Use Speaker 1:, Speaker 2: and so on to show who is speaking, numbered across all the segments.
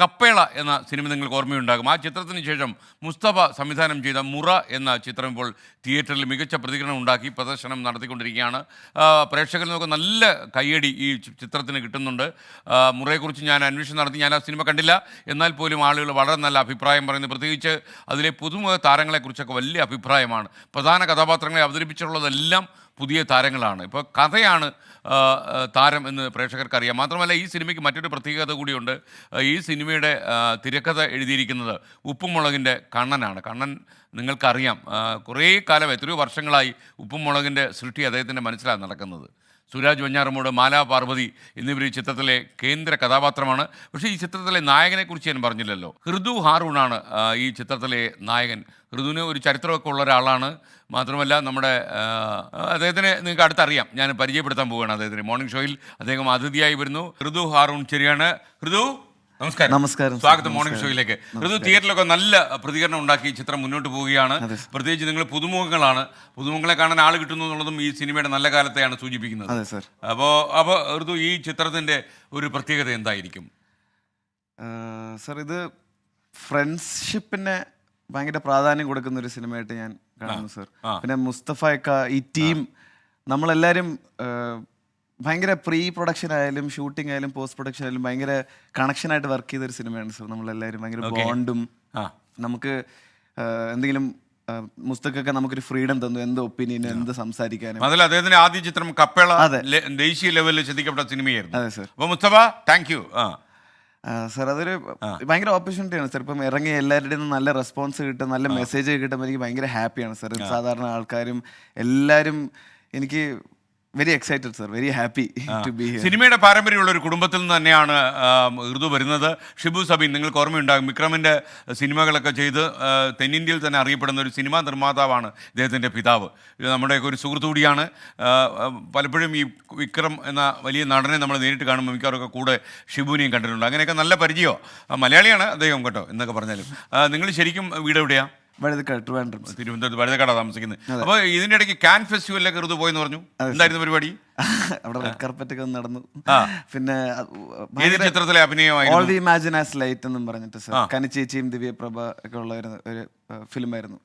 Speaker 1: കപ്പേള എന്ന സിനിമ നിങ്ങൾക്ക് ഓർമ്മയുണ്ടാകും. ആ ചിത്രത്തിന് ശേഷം മുസ്തഫ സംവിധാനം ചെയ്ത മുറ എന്ന ചിത്രം ഇപ്പോൾ തിയേറ്ററിൽ മികച്ച പ്രതികരണം ഉണ്ടാക്കി പ്രദർശനം നടത്തിക്കൊണ്ടിരിക്കുകയാണ്. പ്രേക്ഷകരിൽ നിന്നൊക്കെ നല്ല കയ്യടി ഈ ചിത്രത്തിന് കിട്ടുന്നുണ്ട്. മുറയെക്കുറിച്ച് ഞാൻ അന്വേഷണം നടത്തി. ഞാൻ ആ സിനിമ കണ്ടില്ല. എന്നാൽ പോലും ആളുകൾ വളരെ നല്ല അഭിപ്രായം പറയുന്നു. പ്രത്യേകിച്ച് അതിലെ പുതുമുഖ താരങ്ങളെക്കുറിച്ചൊക്കെ വലിയ അഭിപ്രായമാണ്. പ്രധാന കഥാപാത്രങ്ങളെ അവതരിപ്പിച്ചിട്ടുള്ളതെല്ലാം പുതിയ താരങ്ങളാണ്. ഇപ്പോൾ കഥയാണ് താരം എന്ന് പ്രേക്ഷകർക്ക് അറിയാം മാത്രമല്ല ഈ സിനിമയ്ക്ക് മറ്റൊരു പ്രത്യേകത കൂടിയുണ്ട്. ഈ സിനിമയുടെ തിരക്കഥ എഴുതിയിരിക്കുന്നത് ഉപ്പും മുളകിന്റെ കണ്ണനാണ്. കണ്ണൻ നിങ്ങൾക്കറിയാം കുറേ കാലം എത്രയോ വർഷങ്ങളായി ഉപ്പും മുളകിന്റെ സൃഷ്ടി അദ്ദേഹത്തിന്റെ മനസ്സിലാണ് നടക്കുന്നത്. സുരാജ് വഞ്ഞാറമൂട് മാലാ പാർവതി എന്നിവർ ഈ ചിത്രത്തിലെ കേന്ദ്ര കഥാപാത്രമാണ്. പക്ഷേ ഈ ചിത്രത്തിലെ നായകനെക്കുറിച്ച് ഞാൻ പറഞ്ഞില്ലല്ലോ. ഹൃദു ഹാറൂണാണ് ഈ ചിത്രത്തിലെ നായകൻ. ഹൃദുവിന് ഒരു ചരിത്രമൊക്കെ ഉള്ള ഒരാളാണ്. മാത്രമല്ല നമ്മുടെ അദ്ദേഹത്തിനെ നിങ്ങൾക്ക് അടുത്തറിയാം. ഞാൻ പരിചയപ്പെടുത്താൻ പോവുകയാണ് അദ്ദേഹത്തിന്. മോർണിംഗ് ഷോയിൽ അദ്ദേഹം അതിഥിയായി വരുന്നു. ഹൃദു ഹാറൂൺ ശരിയാണ് ഹൃദു? നമസ്കാരം.
Speaker 2: നമസ്കാരം,
Speaker 1: സ്വാഗതം മോർണിംഗ് ഷോയിലേക്ക് ഋതു തിയേറ്ററിലൊക്കെ നല്ല പ്രതികരണം ഉണ്ടാക്കി ഈ ചിത്രം മുന്നോട്ട് പോവുകയാണ്. പ്രത്യേകിച്ച് നിങ്ങൾ പുതുമുഖങ്ങളാണ്. പുതുമുഖങ്ങളെ കാണാൻ ആൾ കിട്ടുന്നു എന്നുള്ളതും ഈ സിനിമയുടെ നല്ല കാലത്തെയാണ് സൂചിപ്പിക്കുന്നത്. അപ്പോൾ അപ്പോൾ ഋതു ഈ ചിത്രത്തിന്റെ ഒരു പ്രത്യേകത എന്തായിരിക്കും?
Speaker 2: സർ ഇത് ഫ്രണ്ട്ഷിപ്പിനെ ഭയങ്കര പ്രാധാന്യം കൊടുക്കുന്ന ഒരു സിനിമയായിട്ട് ഞാൻ കാണുന്നു സർ. പിന്നെ മുസ്തഫ ഈ ടീം നമ്മളെല്ലാവരും ഭയങ്കര പ്രീ പ്രൊഡക്ഷൻ ആയാലും ഷൂട്ടിംഗ് ആയാലും പോസ്റ്റ് പ്രൊഡക്ഷൻ ആയാലും ഭയങ്കര കണക്ഷനായിട്ട് വർക്ക് ചെയ്തൊരു സിനിമയാണ് സർ നമ്മളെല്ലാവരും. ഭയങ്കര ബോണ്ടും നമുക്ക് എന്തെങ്കിലും മുസ്തക്കൊക്കെ നമുക്കൊരു ഫ്രീഡം തന്നു. എന്ത് ഒപ്പീനിയൻ എന്ത് സംസാരിക്കാനും.
Speaker 1: അതിൽ അദ്ദേഹത്തിന്റെ ആദ്യ ചിത്രം കപ്പേള. ദേശീയ ലെവലിൽ ശ്രദ്ധിക്കപ്പെട്ട സിനിമയായിരുന്നു.
Speaker 2: അതെ സർ.
Speaker 1: അപ്പോൾ മുസ്തഫ താങ്ക് യു
Speaker 2: സർ അതൊരു ഭയങ്കര ഓപ്പർച്യൂണിറ്റിയാണ് സാർ. ഇപ്പം ഇറങ്ങി എല്ലാവരുടെയും നല്ല റെസ്പോൺസ് കിട്ടും നല്ല മെസ്സേജ് കിട്ടുമ്പോൾ എനിക്ക് ഭയങ്കര ഹാപ്പിയാണ് സാർ. സാധാരണ ആൾക്കാരും എല്ലാവരും എനിക്ക് very excited sir very happy to be
Speaker 1: സിനിമയുടെ പാരമ്പര്യമുള്ള ഒരു കുടുംബത്തിൽ നിന്ന് തന്നെയാണ് ഉറുദു ഋതു വരുന്നത്. ഷിബു സബീൻ നിങ്ങൾക്ക് ഓർമ്മയുണ്ടാകും വിക്രമിന്റെ സിനിമകളൊക്കെ ചെയ്ത് തെന്നിന്ത്യയിൽ തന്നെ അറിയപ്പെടുന്ന ഒരു സിനിമാ നിർമ്മാതാവാണ് ഇദ്ദേഹത്തിന്റെ പിതാവ്. ഇത് നമ്മുടെയൊക്കെ ഒരു സുഹൃത്തു കൂടിയാണ്. പലപ്പോഴും ഈ വിക്രം എന്ന വലിയ നടനെ നമ്മൾ നേരിട്ട് കാണുമ്പോൾ മിക്കവാറൊക്കെ കൂടെ ഷിബുവിനെയും കണ്ടിട്ടുണ്ട്. അങ്ങനെയൊക്കെ നല്ല പരിചയമോ? മലയാളിയാണ് അദ്ദേഹം കേട്ടോ എന്നൊക്കെ പറഞ്ഞാലും. നിങ്ങൾ ശരിക്കും വീട് എവിടെയാണ്
Speaker 2: വഴുതക്കാട് ട്രിവാൻഡ്രം
Speaker 1: തിരുവനന്തപുരത്ത് വഴുതക്കാടാണ് താമസിക്കുന്നത്. അപ്പോൾ ഇതിന്റെ ഇടയ്ക്ക് കാൻ ഫെസ്റ്റിവലിലൊക്കെ ഋതു പോയെന്ന് പറഞ്ഞു. എന്തായിരുന്നു പരിപാടി?
Speaker 2: അവിടെ റെഡ് കാർപ്പറ്റ് ഒക്കെ നടന്നു. പിന്നെ
Speaker 1: ചിത്രത്തിലെ അഭിനയമായിരുന്നു?
Speaker 2: All the imagine as light എന്നും പറഞ്ഞിട്ട് സാർ. കനിച്ചേച്ചിയും ദിവ്യപ്രഭ ഒക്കെ ഉള്ള ഒരു ഒരു ഫിലിമായിരുന്നു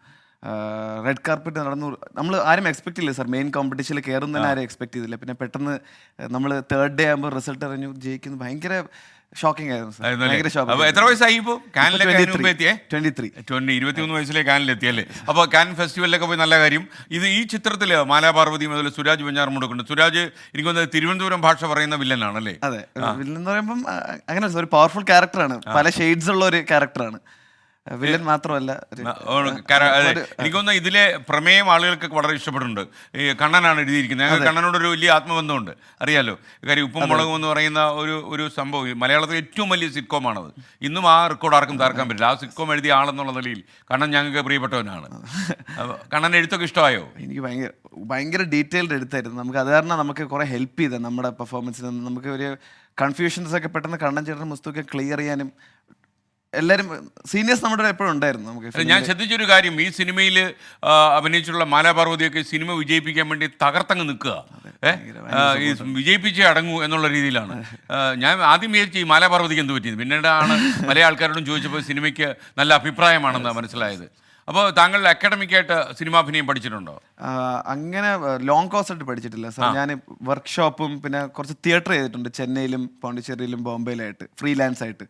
Speaker 2: റെഡ് കാർപ്പറ്റ് നടന്നു. നമ്മൾ ആരും എക്സ്പെക്ട് ചെയ്യില്ല സാർ മെയിൻ കോമ്പറ്റീഷനിൽ കയറും തന്നെ ആരും എക്സ്പെക്ട് ചെയ്തില്ല. പിന്നെ പെട്ടെന്ന് നമ്മൾ തേർഡ് ഡേ ആകുമ്പോൾ റിസൾട്ട് അറിഞ്ഞു. ജയിക്കുന്നു. ഭയങ്കര ഷോക്കിംഗ് ആയിരുന്നു
Speaker 1: എത്ര വയസ്സായി ഇപ്പോൾ ഇരുപത്തിമൂന്ന് വയസ്സിലെ കാനിലെത്തിയല്ലേ അപ്പോൾ കാൻ ഫെസ്റ്റിവലിലൊക്കെ പോയി നല്ല കാര്യം. ഇത് ഈ ചിത്രത്തിൽ മാലാപാർവതി മുതൽ സുരാജ് വെഞ്ഞാറുമുണ്ടൊക്കെ സുരാജ് എനിക്ക് തോന്നുന്നത് തിരുവനന്തപുരം ഭാഷ പറയുന്ന വില്ലനാണല്ലേ?
Speaker 2: അതെ. വില്ലൻ എന്ന് പറയുമ്പം അങ്ങനെ ഒരു പവർഫുൾ ക്യാരക്ടറാണ് പല ഷെയ്ഡ്സ് ഉള്ള ഒരു ക്യാരക്ടറാണ് വില്ലൻ മാത്രമല്ല ഒരു-
Speaker 1: ആ, ഓ, കാര- അതെ. എനിക്ക് തോന്നുന്നു ഇതിലെ പ്രമേയം ആളുകൾക്ക് വളരെ ഇഷ്ടപ്പെടുന്നുണ്ട്. ഈ കണ്ണനാണ് എഴുതിയിരിക്കുന്നത്. ഞങ്ങൾക്ക് കണ്ണനോട് ഒരു വലിയ ആത്മബന്ധമുണ്ട്. അറിയാലോ? കാര്യം ഉപ്പും മുളകും എന്ന് പറയുന്ന ഒരു ഒരു സംഭവം. മലയാളത്തിലെ ഏറ്റവും വലിയ സിറ്റ്കോമാണത്. ഇന്നും ആ റെക്കോർഡ് ആർക്കും തകർക്കാൻ പറ്റില്ല. ആ സിറ്റ്കോം എഴുതിയ ആളെന്നുള്ള നിലയിൽ കണ്ണൻ ഞങ്ങൾക്ക് പ്രിയപ്പെട്ടവനാണ്. കണ്ണൻ എഴുത്തൊക്കെ ഇഷ്ടമായോ?
Speaker 2: എനിക്ക് ഭയങ്കര ഭയങ്കര ഡീറ്റെയിൽഡ് എടുത്തായിരുന്നു നമുക്ക് അത് കാരണം നമുക്ക് കുറെ ഹെൽപ്പ് ചെയ്ത നമ്മുടെ പെർഫോമൻസിൽ നിന്ന്. നമുക്ക് ഒരു കൺഫ്യൂഷൻസ് ഒക്കെ പെട്ടെന്ന് കണ്ണൻ ചേട്ടൻ പുസ്തകമൊക്കെ ക്ലിയർ ചെയ്യാനും എല്ലാവരും സീനിയേഴ്സ് നമ്മുടെ എപ്പോഴും ഉണ്ടായിരുന്നു നമുക്ക്
Speaker 1: ഞാൻ ശ്രദ്ധിച്ചൊരു കാര്യം ഈ സിനിമയിൽ അഭിനയിച്ചിട്ടുള്ള മാലാപാർവതിയൊക്കെ സിനിമ വിജയിപ്പിക്കാൻ വേണ്ടി തകർത്തങ്ങ് നിൽക്കുക. വിജയിപ്പിച്ചേ അടങ്ങൂ എന്നുള്ള രീതിയിലാണ്. ഞാൻ ആദ്യം വിചാരിച്ചു ഈ മാലാപാർവതിക്ക് എന്ത് പറ്റിയത് പിന്നീടാണ് പല ആൾക്കാരോടും ചോദിച്ചപ്പോൾ സിനിമയ്ക്ക് നല്ല അഭിപ്രായമാണെന്ന് മനസ്സിലായത്. അപ്പോൾ താങ്കൾ അക്കാഡമിക്കായിട്ട് സിനിമാഭിനയം പഠിച്ചിട്ടുണ്ടോ?
Speaker 2: അങ്ങനെ ലോങ് കോഴ്സ് ആയിട്ട് പഠിച്ചിട്ടില്ല സാർ. ഞാൻ വർക്ക്ഷോപ്പും പിന്നെ കുറച്ച് തിയേറ്റർ ചെയ്തിട്ടുണ്ട്. ചെന്നൈയിലും പോണ്ടിച്ചേരിയിലും ബോംബെയിലായിട്ട് ഫ്രീലാൻസ് ആയിട്ട്.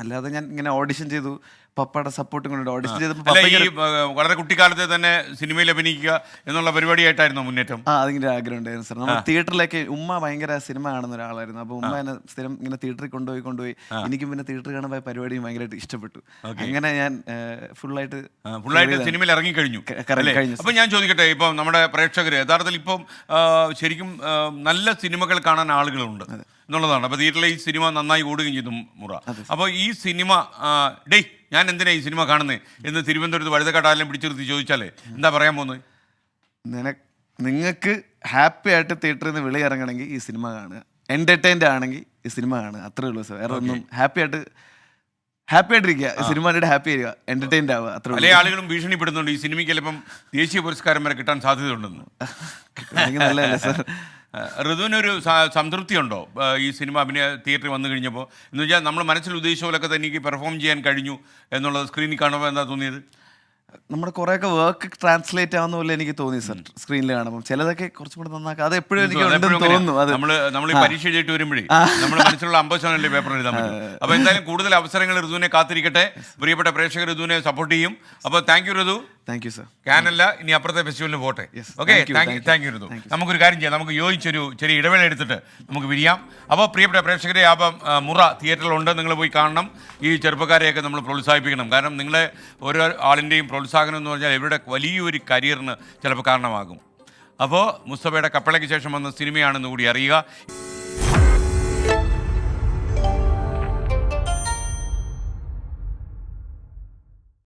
Speaker 2: അല്ലാതെ ഞാൻ ഇങ്ങനെ ഓഡിഷൻ ചെയ്തു. പപ്പയുടെ സപ്പോർട്ടും കൊണ്ട് ഓഡിഷൻ ചെയ്തപ്പോൾ
Speaker 1: അല്ല
Speaker 2: പപ്പയ്ക്ക്
Speaker 1: വളരെ കുട്ടിക്കാലത്തെ തന്നെ സിനിമയിൽ അഭിനയിക്കുക എന്നുള്ള പരിപാടിയായിട്ടായിരുന്നു മുന്നേറ്റം.
Speaker 2: ആ അതിന്റെ ആഗ്രഹം ഉണ്ടായിരുന്നു സാർ. നമ്മൾ തിയേറ്ററിലേക്ക് ഉമ്മ ഭയങ്കര സിനിമ കാണുന്ന ഒരാളായിരുന്നു. അപ്പോൾ ഉമ്മ എന്നെ സ്ഥിരം ഇങ്ങനെ തിയേറ്ററിൽ കൊണ്ടുപോയി കൊണ്ടുപോയി. എനിക്കും പിന്നെ തിയേറ്ററിൽ കാണാൻ പോയ പരിപാടിയും ഭയങ്കരമായിട്ട് ഇഷ്ടപ്പെട്ടു. അങ്ങനെ ഞാൻ ഫുള്ളായിട്ട്
Speaker 1: ആ, ഫുള്ളായിട്ട് സിനിമയിൽ ഇറങ്ങിക്കഴിഞ്ഞു.
Speaker 2: ക- correct,
Speaker 1: അല്ലേ?
Speaker 2: കഴിഞ്ഞു,
Speaker 1: അപ്പം ഞാൻ ചോദിക്കട്ടെ ഇപ്പം നമ്മുടെ പ്രേക്ഷകർ യഥാർത്ഥത്തിൽ ഇപ്പം ആ, ശരിക്കും ആ, നല്ല സിനിമകൾ കാണാൻ ആളുകളുണ്ട് എന്നുള്ളതാണ്. അപ്പോൾ തിയേറ്ററിൽ ഈ സിനിമ നന്നായി ഓടുകയും ചെയ്തു മുറ. അപ്പോൾ ഈ സിനിമ ഡേ ഡേയ് ഞാൻ എന്തിനാ ഈ സിനിമ കാണുന്നത് എന്ന് തിരുവനന്തപുരത്ത് വഴുതക്കാട്ടാലും പിടിച്ചു നിർത്തി ചോദിച്ചാലേ എന്താ പറയാൻ പോകുന്നത്
Speaker 2: നിനക്ക് നിങ്ങൾക്ക് ഹാപ്പി ആയിട്ട് തിയേറ്ററിൽ നിന്ന് വിളി ഇറങ്ങണമെങ്കിൽ ഈ സിനിമ കാണുക. എന്റർടൈൻഡ് ആണെങ്കിൽ ഈ സിനിമ കാണുക. അത്രേ ഉള്ളൂ സാർ. വേറെ ഒന്നും ഹാപ്പി ആയിട്ട് ഹാപ്പി ആയിട്ടിരിക്കുക. ഈ സിനിമ കണ്ടിട്ട് ഹാപ്പി ആയിരിക്കുക. എന്റർടൈൻഡ് ആവുക. അത്ര
Speaker 1: പല ആളുകളും ഭീഷണിപ്പെടുന്നുണ്ട് ഈ സിനിമയ്ക്ക് ചിലപ്പം ദേശീയ പുരസ്കാരം വരെ കിട്ടാൻ സാധ്യതയുണ്ടെന്ന്.
Speaker 2: നല്ല സാർ?
Speaker 1: ഋതുവിനൊരു സംതൃപ്തിയുണ്ടോ? ഈ സിനിമ അഭിനയ തിയേറ്ററിൽ വന്നു കഴിഞ്ഞപ്പോൾ എന്ന് വെച്ചാൽ നമ്മൾ മനസ്സിൽ ഉദ്ദേശിച്ച പോലൊക്കെ തന്നെ എനിക്ക് പെർഫോം ചെയ്യാൻ കഴിഞ്ഞു എന്നുള്ളത് സ്ക്രീനിൽ കാണുമ്പോൾ എന്താ തോന്നിയത്?
Speaker 2: നമ്മുടെ കുറേയൊക്കെ വർക്ക് ട്രാൻസ്ലേറ്റ് ആവുന്ന പോലെ എനിക്ക് തോന്നി സർ സ്ക്രീനിൽ കാണുമ്പോൾ ചിലതൊക്കെ കുറച്ചും കൂടെ നന്നാക്കാം. അത് എപ്പോഴും എനിക്ക് തോന്നുന്നു. അത്
Speaker 1: നമ്മൾ നമ്മൾ ഈ പരീക്ഷ എഴുതിയിട്ട് വരുമ്പോഴേ നമ്മൾ മനസ്സിലുള്ള അമ്പത് ശതമാനം പേപ്പർ എഴുതാൻ പറ്റും. അപ്പോൾ എന്തായാലും കൂടുതൽ അവസരങ്ങൾ ഋതുവിനെ കാത്തിരിക്കട്ടെ. പ്രിയപ്പെട്ട പ്രേക്ഷകർ ഋതുവിനെ സപ്പോർട്ട് ചെയ്യും. അപ്പോൾ thank you Ritu.
Speaker 2: Thank you sir
Speaker 1: കാനല്ല ഇനി അപ്പുറത്തെ ഫെസ്റ്റിവലിന് പോട്ടെ. ഓക്കെ താങ്ക് യു ഋതു നമുക്കൊരു കാര്യം ചെയ്യാം. നമുക്ക് യോജിച്ചൊരു ചെറിയ ഇടവേള എടുത്തിട്ട് നമുക്ക് വിരിയാം. അപ്പോൾ പ്രിയപ്പെട്ട പ്രേക്ഷകരെ അപ്പം മുറ തിയേറ്ററിലുണ്ട്. നിങ്ങൾ പോയി കാണണം. ഈ ചെറുപ്പക്കാരെയൊക്കെ നമ്മൾ പ്രോത്സാഹിപ്പിക്കണം. കാരണം നിങ്ങളെ ഓരോ ആളിന്റെയും പ്രോത്സാഹനം എന്ന് പറഞ്ഞാൽ ഇവരുടെ വലിയൊരു കരിയറിന് ചിലപ്പോൾ കാരണമാകും. അപ്പോൾ മുസ്തഫയുടെ കപ്പളയ്ക്ക് ശേഷം വന്ന സിനിമയാണെന്ന് കൂടി അറിയുക.